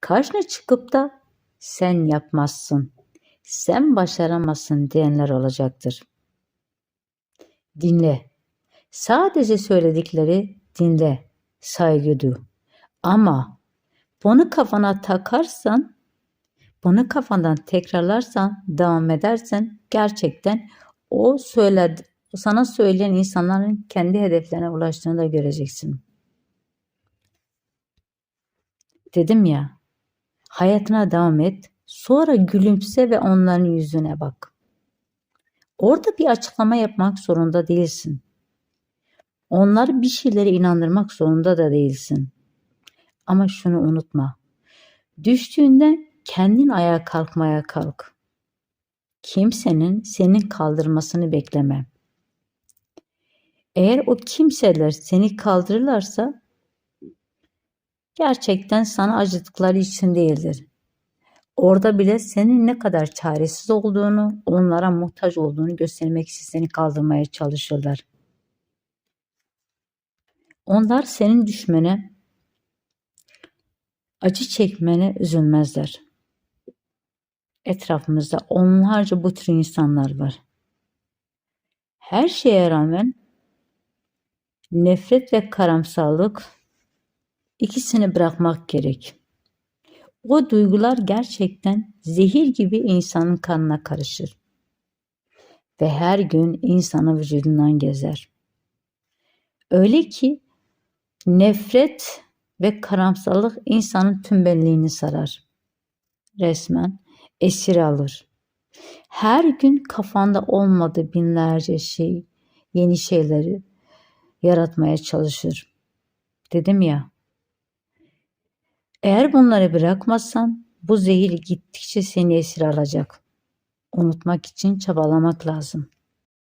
karşına çıkıp da sen yapmazsın, sen başaramazsın diyenler olacaktır. Dinle. Sadece söyledikleri dinle, saygı duy. Ama bunu kafana takarsan, bunu kafandan tekrarlarsan, devam edersen gerçekten o söyledi, sana söyleyen insanların kendi hedeflerine ulaştığını da göreceksin. Dedim ya, hayatına devam et, sonra gülümse ve onların yüzüne bak. Orada bir açıklama yapmak zorunda değilsin. Onları bir şeylere inandırmak zorunda da değilsin. Ama şunu unutma. Düştüğünde kendin ayağa kalkmaya kalk. Kimsenin senin kaldırmasını bekleme. Eğer o kimseler seni kaldırırlarsa gerçekten sana acıdıkları için değildir. Orada bile senin ne kadar çaresiz olduğunu, onlara muhtaç olduğunu göstermek için seni kaldırmaya çalışırlar. Onlar senin düşmene, acı çekmene üzülmezler. Etrafımızda onlarca bu tür insanlar var. Her şeye rağmen nefret ve karamsarlık ikisini bırakmak gerek. O duygular gerçekten zehir gibi insanın kanına karışır ve her gün insanın vücudundan gezer. Öyle ki nefret ve karamsarlık insanın tüm benliğini sarar. Resmen esir alır. Her gün kafanda olmadığı binlerce şey, yeni şeyleri yaratmaya çalışır. Dedim ya, eğer bunları bırakmazsan bu zehir gittikçe seni esir alacak. Unutmak için çabalamak lazım.